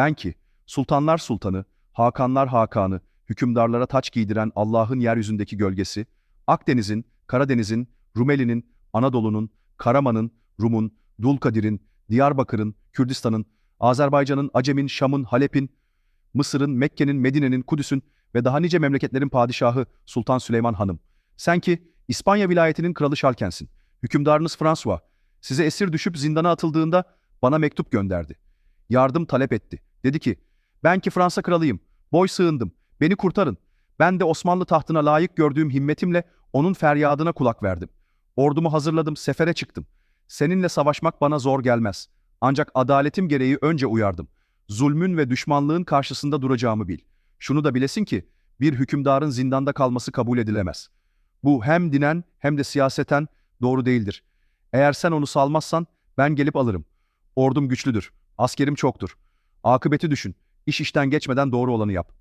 Ben ki, sultanlar sultanı, hakanlar hakanı, hükümdarlara taç giydiren Allah'ın yeryüzündeki gölgesi, Akdeniz'in, Karadeniz'in, Rumeli'nin, Anadolu'nun, Karaman'ın, Rum'un, Dulkadir'in, Diyarbakır'ın, Kürdistan'ın, Azerbaycan'ın, Acem'in, Şam'ın, Halep'in, Mısır'ın, Mekke'nin, Medine'nin, Kudüs'ün ve daha nice memleketlerin padişahı Sultan Süleyman Hanım. Sen ki İspanya vilayetinin kralı Şalkensin. Hükümdarınız François, size esir düşüp zindana atıldığında bana mektup gönderdi. Yardım talep etti. Dedi ki, ben ki Fransa kralıyım, boy sığındım, beni kurtarın. Ben de Osmanlı tahtına layık gördüğüm himmetimle onun feryadına kulak verdim. Ordumu hazırladım, sefere çıktım. Seninle savaşmak bana zor gelmez. Ancak adaletim gereği önce uyardım. Zulmün ve düşmanlığın karşısında duracağımı bil. Şunu da bilesin ki, bir hükümdarın zindanda kalması kabul edilemez. Bu hem dinen hem de siyaseten doğru değildir. Eğer sen onu salmazsan ben gelip alırım. Ordum güçlüdür, askerim çoktur. Akıbeti düşün, iş işten geçmeden doğru olanı yap.